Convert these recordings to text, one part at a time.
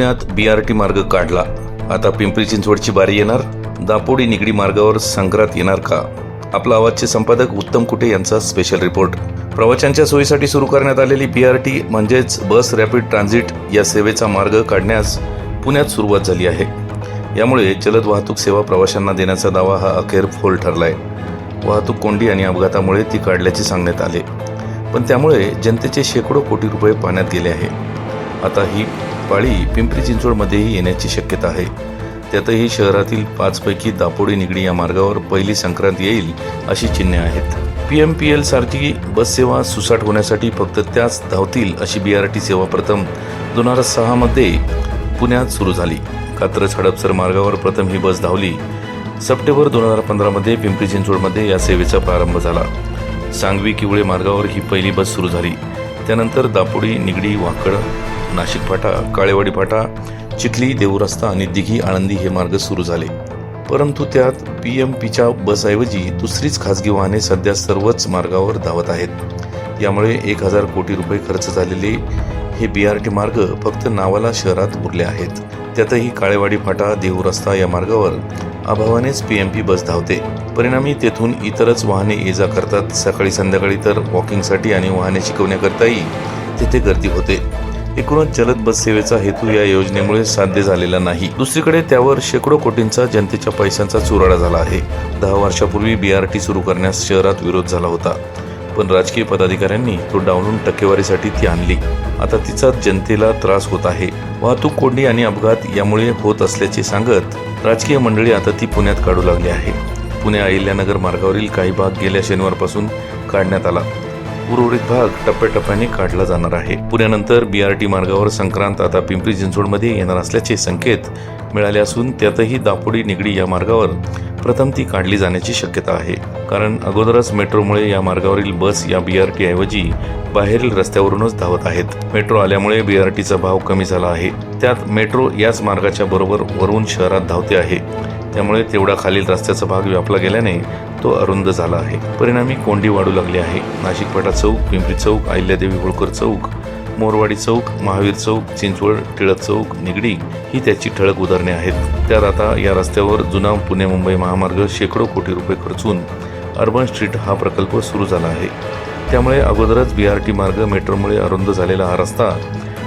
पुण्यात बीआरटी मार्ग काढला. आता पिंपरी चिंचवडची बारी येणार. दापोडी निगडी मार्गावर संक्रांत येणार का? आपला आवाजचे संपादक उत्तम कुटे यांचा स्पेशल रिपोर्ट प्रवाशांच्या सोयीसाठी सुरू करण्यात आलेली बीआरटी म्हणजेच बस रॅपिड ट्रान्झिट या सेवेचा मार्ग काढण्यास पुण्यात सुरुवात झाली आहे. यामुळे जलद वाहतूक सेवा प्रवाशांना देण्याचा दावा हा अखेर फोल ठरलाय. वाहतूक कोंडी आणि अपघातामुळे ती काढल्याचे सांगण्यात आले. पण त्यामुळे जनतेचे शेकडो कोटी रुपये पाण्यात गेले आहे. आता ही पाळी पिंपरी चिंचवडमध्येही येण्याची शक्यता आहे. त्यातही शहरातील पाचपैकी दापोडी निगडी या मार्गावर पहिली संक्रांत येईल अशी चिन्हे आहेत. पी एम पी एल सारखी बस सेवा सुसाट होण्यासाठी फक्त त्याच धावतील अशी बी आर टी सेवा प्रथम दोन हजार सहामध्ये पुण्यात सुरू झाली. कात्रज हडपसर मार्गावर प्रथम ही बस धावली. सप्टेंबर दोन हजार पंधरामध्ये पिंपरी चिंचवडमध्ये या सेवेचा प्रारंभ झाला. सांगवी किवळे मार्गावर ही पहिली बस सुरू झाली. त्यानंतर दापोडी निगडी वाकड नाशिक फाटा काळेवाडी फाटा चिखली देऊ रस्ता आणि दिघी आळंदी हे मार्ग सुरू झाले. परंतु त्यात पी एम पीच्या बसऐवजी दुसरीच खासगी वाहने सध्या सर्वच मार्गावर धावत आहेत. यामुळे एक हजार कोटी रुपये खर्च झालेले हे बी आर टी मार्ग फक्त नावाला शहरात उरले आहेत. त्यातही काळेवाडी फाटा देऊ रस्ता या मार्गावर अभावानेच पी एम पी बस धावते. परिणामी तेथून इतरच वाहने ये जा करतात. सकाळी संध्याकाळी तर वॉकिंगसाठी आणि वाहने शिकवण्याकरताही तेथे गर्दी होते. एकूणच जलद बस सेवेचा हेतू या योजनेमुळे साध्य झालेला नाही. दुसरीकडे त्यावर शेकडो कोटींचा जनतेच्या पैशांचा चुराडा झाला आहे. दहा वर्षापूर्वी बीआरटी सुरू करण्यास शहरात विरोध झाला होता. पण राजकीय पदाधिकाऱ्यांनी तो डावलून टक्केवारीसाठी ती आणली. आता तिचा जनतेला त्रास होत आहे. वाहतूक कोंडी आणि अपघात यामुळे होत असल्याचे सांगत राजकीय मंडळी आता ती पुण्यात काढू लागली आहे. पुणे अहिल्यानगर मार्गावरील काही भाग गेल्या शनिवारपासून काढण्यात आला. उर्वरित भाग टप्प्याटप्प्याने काढला जाणार आहे. पुण्यानंतर बीआरटी मार्गावर संक्रांत आता पिंपरी चिंचवडमध्ये येणार असल्याचे संकेत मिळाले असून त्यातही दापोडी निगडी या मार्गावर प्रथम ती काढली जाण्याची शक्यता आहे. कारण अगोदरच मेट्रोमुळे या मार्गावरील बस या बीआरटी ऐवजी बाहेरील रस्त्यावरूनच धावत आहेत. मेट्रो आल्यामुळे बीआरटीचा भाव कमी झाला आहे. त्यात मेट्रो याच मार्गाच्या बरोबर वरून शहरात धावते आहे. त्यामुळे तेवढा खालील रस्त्याचा भाग व्यापला गेल्याने तो अरुंद झाला आहे. परिणामी कोंडी वाढू लागली आहे. नाशिकपेठा चौक पिंपरी चौक अहिल्यादेवी होळकर चौक मोरवाडी चौक महावीर चौक चिंचवड टिळक चौक निगडी ही त्याची ठळक उदाहरणे आहेत. त्यात आता या रस्त्यावर जुना पुणे मुंबई महामार्ग शेकडो कोटी रुपये खर्चून अर्बन स्ट्रीट हा प्रकल्प सुरू झाला आहे. त्यामुळे अगोदरच बी आर टी मार्ग मेट्रोमुळे अरुंद झालेला हा रस्ता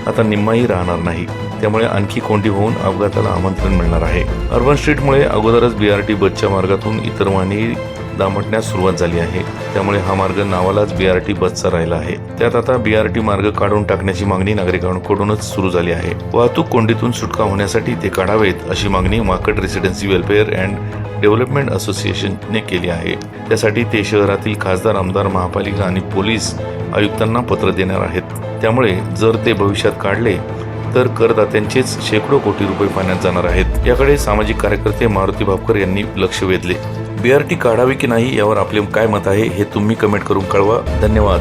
आता निम्माही राहणार नाही. त्यामुळे आणखी कोंडी होऊन अपघाताला आमंत्रण मिळणार आहे. अर्बन स्ट्रीटमुळे अगोदरच बी आर टी बसच्या मार्गातून इतर वाहने दामटण्यास सुरुवात झाली आहे. त्यामुळे हा मार्ग नावालाच बी आर टी बसचा राहिला आहे. त्यात आता बी आर टी मार्ग काढून टाकण्याची मागणी नागरिकांकडूनच सुरू झाली आहे. वाहतूक कोंडीतून सुटका होण्यासाठी ते काढावेत अशी मागणी माकड रेसिडेन्सी वेलफेअर अँड डेव्हलपमेंट असोसिएशनने केली आहे. त्यासाठी ते शहरातील खासदार आमदार महापालिका आणि पोलीस आयुक्तांना पत्र देणार आहेत. त्यामुळे जर ते भविष्यात काढले तर करदात्यांचेच शेकडो कोटी रुपये पाण्यात जाणार आहेत. याकडे सामाजिक कार्यकर्ते मारुती भापकर यांनी लक्ष वेधले. बीआरटी काढावी की नाही यावर आपले काय मत आहे हे तुम्ही कमेंट करून कळवा. धन्यवाद.